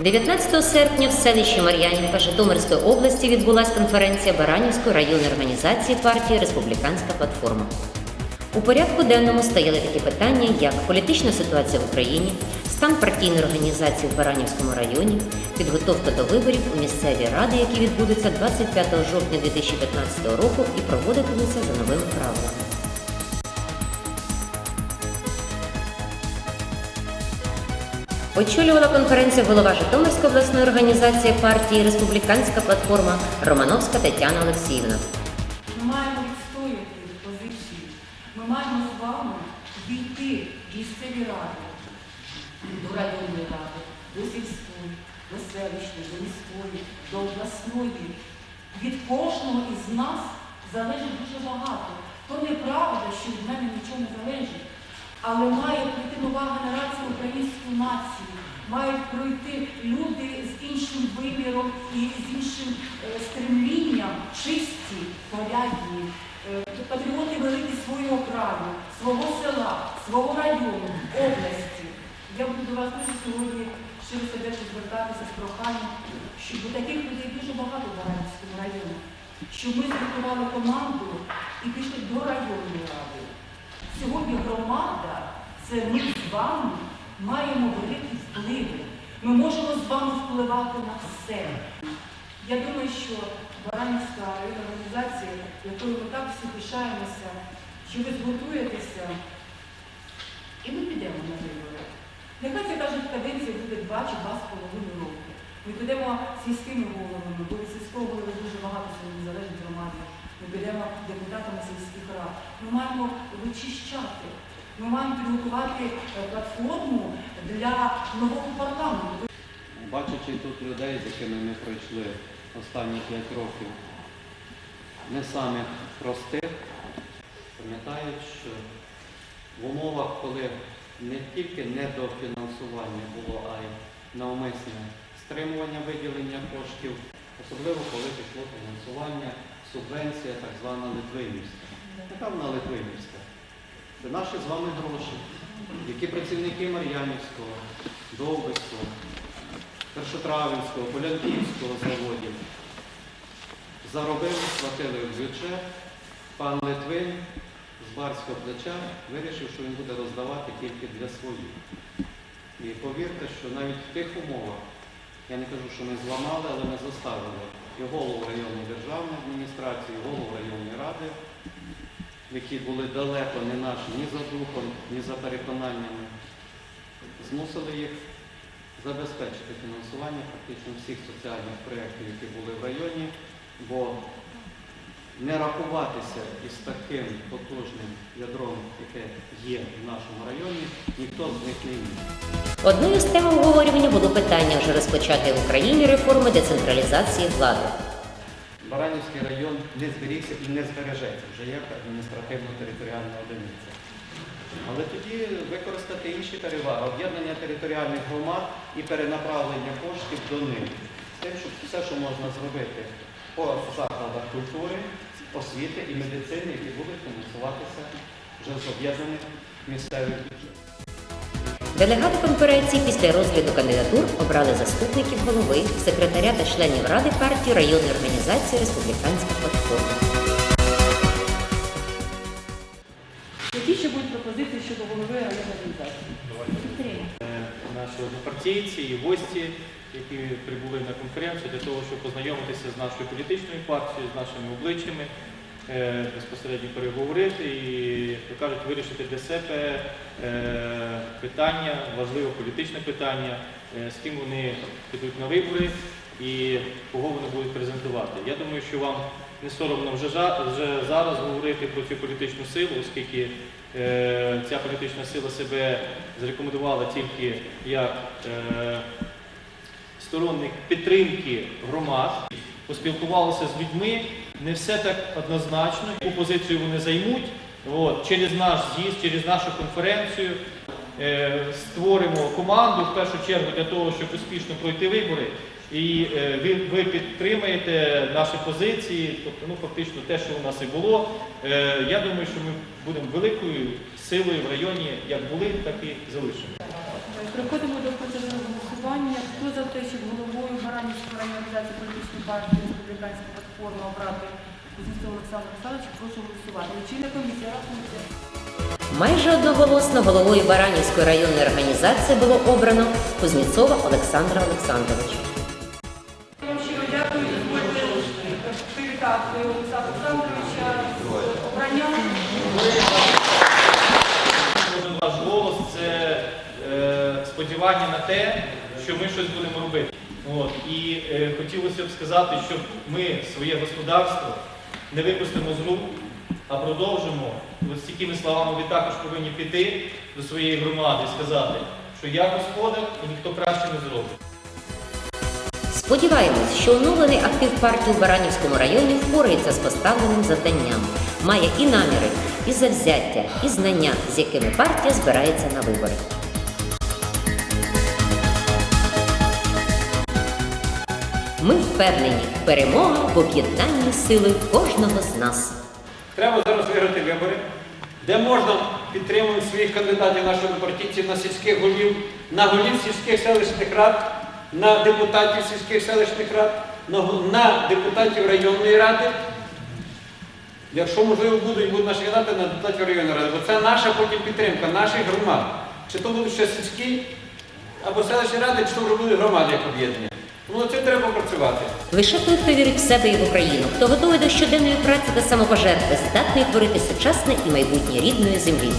19 серпня в селищі Мар'янівка Житомирської області відбулася конференція Баранівської районної організації партії Республіканська платформа. У порядку денному стояли такі питання, як політична ситуація в Україні, стан партійної організації в Баранівському районі, підготовка до виборів у місцеві ради, які відбудуться 25 жовтня 2015 року і проводитимуться за новими правилами. Очолювала конференцію голова Житомирської обласної організації партії Республіканська платформа Романовська Тетяна Олексіївна. Ми маємо відстояти позиції. Ми маємо з вами війти в місцеві ради, до районної ради, до сільської, до селищної, до міської, до обласної. Від кожного із нас залежить дуже багато. То неправда, що від мене нічого не залежить. Але має прийти нова нації, мають пройти люди з іншим виміром і з іншим е, стремлінням, чисті, порядні, е, патріоти великі свого краю, свого села, свого району, області. Я буду вас дуже сьогодні щиро сердечно звертатися з проханням, щоб таких людей дуже багато в Баранівському районі, щоб ми згуртували команду і пішли до районної ради. Сьогодні громада, це ми з вами маємо великі впливи. Ми можемо з вами впливати на все. Я думаю, що Баранівська організація, якою ми так всі пишаємося, що ви зготуєтеся, і ми підемо на вибори. Нехай це кажуть, каденція буде два чи два з половиною роки. Ми підемо сільськими головами, бо від сільського голови дуже багато сьогодні залежить громаді. Ми підемо депутатами сільських рад. Ми маємо вичищати. Ми маємо підготувати е, платформу для нового парламенту. Бачачи тут людей, з якими ми пройшли останні 5 років, не самих простих, пам'ятають, що в умовах, коли не тільки недофінансування було, а й навмисне стримування виділення коштів, особливо коли пішло фінансування, субвенція так звана Литвинівська. Яка вона Литвинівська? Це наші з вами гроші, які працівники Мар'янівського, Довбиського, Першотравенського, Полянківського заводів заробили, сплатили в бюджет. Пан Литвин з барського плеча вирішив, що він буде роздавати тільки для своїх. І повірте, що навіть в тих умовах, я не кажу, що ми зламали, але ми заставили і голову районної державної адміністрації, і голову районної ради, які були далеко не наші ні за духом, ні за переконаннями, змусили їх забезпечити фінансування практично всіх соціальних проєктів, які були в районі, бо не рахуватися із таким потужним ядром, яке є в нашому районі, ніхто з них не міг. Одною з тем обговорювання було питання вже розпочати в Україні реформи децентралізації влади. Баранівський район не зберігся і не збережеться вже як адміністративно-територіальна одиниця. Але тоді використати інші переваги, об'єднання територіальних громад і перенаправлення коштів до них. З тим, щоб все, що можна зробити по закладах культури, освіти і медицини, які будуть фінансуватися вже з об'єднаних місцевих бюджетів. Делегати конференції після розгляду кандидатур обрали заступників голови, секретаря та членів ради партії районної організації Республіканська платформа. Які ще будуть пропозиції щодо голови районної організації? Е, наші однопартійці і гості, які прибули на конференцію для того, щоб познайомитися з нашою політичною партією, з нашими обличчями, безпосередньо переговорити і, як кажуть, вирішити для себе е, питання, важливе політичне питання, е, з ким вони підуть на вибори і кого вони будуть презентувати. Я думаю, що вам не соромно вже, вже зараз говорити про цю політичну силу, оскільки е, ця політична сила себе зарекомендувала тільки як е, сторонник підтримки громад, поспілкувалися з людьми. Не все так однозначно, яку позицію вони займуть. От, через наш з'їзд, через нашу конференцію е, створимо команду в першу чергу для того, щоб успішно пройти вибори. І е, ви, ви підтримаєте наші позиції, тобто ну, фактично те, що у нас і було. Е, я думаю, що ми будемо великою силою в районі, як були, так і залишимо. Переходимо до процедури голосування. Хто за те, щоб головою Баранівської організації політичної партії Республіканська платформа обрати Кузнєцова Олександра Олександровича, прошу голосувати. Лічильна комісія, рахуйте. Майже одноголосно головою Баранівської районної організації було обрано Кузнєцова Олександра Олександровича. Я вам щиро дякую. Дозвольте привітати Олександра Олександровича з обранням. Кожен ваш голос це е, сподівання на те, що ми щось будемо робити. От. І е, хотілося б сказати, щоб ми своє господарство не випустимо з рук, а продовжимо. Ось такими словами ви також повинні піти до своєї громади і сказати, що я господар і ніхто краще не зробить. Сподіваємось, що оновлений актив партії у Баранівському районі впорається з поставленим завданням, має і наміри, і завзяття, і знання, з якими партія збирається на вибори. Ми впевнені, перемога в об'єднанні сили кожного з нас. Треба зараз виграти вибори, де можна підтримувати своїх кандидатів наших партійців на сільських голів, на голів сільських селищних рад, на депутатів сільських селищних рад, на депутатів районної ради. Якщо можливо будуть, будуть наші кандидати на депутатів районної ради, бо це наша потім підтримка, наших громад. Чи то будуть ще сільські або селищні ради, чи то вже будуть громади як об'єднання. Ну, це треба працювати. Лише хто вірить в себе і в Україну, хто готовий до щоденної праці та самопожертви, здатний творити сучасне і майбутнє рідної землі.